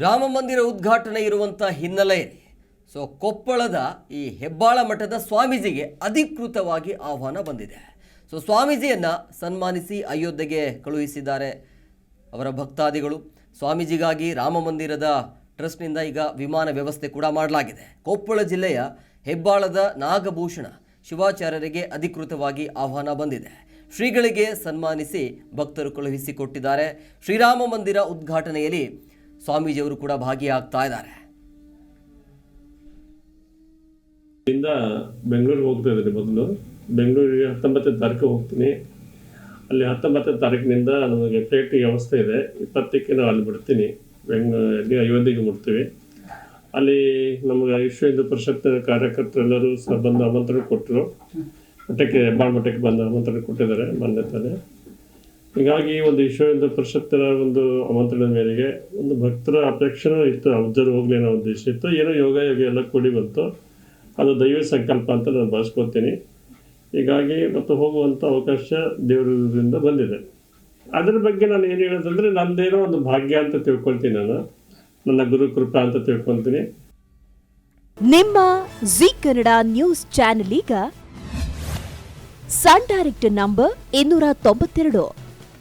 ರಾಮ ಮಂದಿರ ಉದ್ಘಾಟನೆ ಇರುವಂಥ ಹಿನ್ನೆಲೆಯಲ್ಲಿ ಸೊ ಕೊಪ್ಪಳದ ಈ ಹೆಬ್ಬಾಳ ಮಠದ ಸ್ವಾಮೀಜಿಗೆ ಅಧಿಕೃತವಾಗಿ ಆಹ್ವಾನ ಬಂದಿದೆ. ಸೊ ಸ್ವಾಮೀಜಿಯನ್ನು ಸನ್ಮಾನಿಸಿ ಅಯೋಧ್ಯೆಗೆ ಕಳುಹಿಸಿದ್ದಾರೆ ಅವರ ಭಕ್ತಾದಿಗಳು. ಸ್ವಾಮೀಜಿಗಾಗಿ ರಾಮ ಮಂದಿರದ ಟ್ರಸ್ಟ್ನಿಂದ ಈಗ ವಿಮಾನ ವ್ಯವಸ್ಥೆ ಕೂಡ ಮಾಡಲಾಗಿದೆ. ಕೊಪ್ಪಳ ಜಿಲ್ಲೆಯ ಹೆಬ್ಬಾಳದ ನಾಗಭೂಷಣ ಶಿವಾಚಾರ್ಯರಿಗೆ ಅಧಿಕೃತವಾಗಿ ಆಹ್ವಾನ ಬಂದಿದೆ. ಶ್ರೀಗಳಿಗೆ ಸನ್ಮಾನಿಸಿ ಭಕ್ತರು ಕಳುಹಿಸಿಕೊಟ್ಟಿದ್ದಾರೆ ಶ್ರೀರಾಮ ಮಂದಿರ ಉದ್ಘಾಟನೆಯಲ್ಲಿ ಸ್ವಾಮೀಜಿಯವರು ಕೂಡ ಭಾಗಿಯಾಗ್ತಾ ಇದ್ದಾರೆ. ಇಂದ ಬೆಂಗಳೂರಿಗೆ ಹೋಗ್ತಾ ಇದ್ದೀನಿ ಮೊದಲು. ಬೆಂಗಳೂರಿಗೆ ಹತ್ತೊಂಬತ್ತನೇ ತಾರೀಕು ಹೋಗ್ತೀನಿ. ಅಲ್ಲಿ ಹತ್ತೊಂಬತ್ತನೇ ತಾರೀಕಿನಿಂದ ನಮಗೆ ಫ್ಲೈಟ್ ವ್ಯವಸ್ಥೆ ಇದೆ. ಇಪ್ಪತ್ತಕ್ಕೆ ನಾವು ಅಲ್ಲಿ ಬಿಡ್ತೀನಿ. ಬೆಂಗಳೂರಲ್ಲಿ ಅಯೋಧ್ಯೆಗೆ ಮುಟ್ತೀವಿ ಅಲ್ಲಿ ನಮಗೆ ವಿಶ್ವ ಹಿಂದೂ ಪರಿಷತ್ ಕಾರ್ಯಕರ್ತರೆಲ್ಲರೂ ಸಹ ಬಂದು ಆಮಂತ್ರಣ ಕೊಟ್ಟರು. ಮಠಕ್ಕೆ ಹೆಬ್ಬಾಳ ಮಠಕ್ಕೆ ಬಂದು ಆಮಂತ್ರಣ ಕೊಟ್ಟಿದ್ದಾರೆ ಮೊನ್ನೆ ತಾನೇ ಹೀಗಾಗಿ ಒಂದು ವಿಶ್ವ ಹಿಂದೂ ಪರಿಷತ್ತರ ಒಂದು ಆಮಂತ್ರಣದ ಮೇರೆಗೆ ಒಂದು ಭಕ್ತರ ಅಪೇಕ್ಷೆನೂ ಇತ್ತು ಅಬ್ಜರ್ ಹೋಗ್ಲಿ ಅನ್ನೋ ಉದ್ದೇಶ ಇತ್ತು. ಏನೋ ಯೋಗ ಯೋಗ ಎಲ್ಲ ಕೂಡಿ ಬಂತು. ಅದು ದೈವ ಸಂಕಲ್ಪ ಅಂತ ನಾನು ಭಾವಿಸ್ಕೊತೀನಿ ಹೀಗಾಗಿ ಮತ್ತು ಹೋಗುವಂಥ ಅವಕಾಶ ದೇವರಿಂದ ಬಂದಿದೆ. ಅದ್ರ ಬಗ್ಗೆ ನಾನು ಏನು ಹೇಳೋದಂದ್ರೆ, ನಂದೇನೋ ಒಂದು ಭಾಗ್ಯ ಅಂತ ತಿಳ್ಕೊಳ್ತೀನಿ ನಾನು. ನನ್ನ ಗುರು ಕೃಪಾ ಅಂತ ತಿಳ್ಕೊಳ್ತೀನಿ. ನಿಮ್ಮ ಜಿ ಕನ್ನಡ ನ್ಯೂಸ್ ಚಾನೆಲ್ ಈಗ, ಸನ್ ಡೈರೆಕ್ಟ್ ನಂಬರ್ ಇನ್ನೂರ ತೊಂಬತ್ತೆರಡು.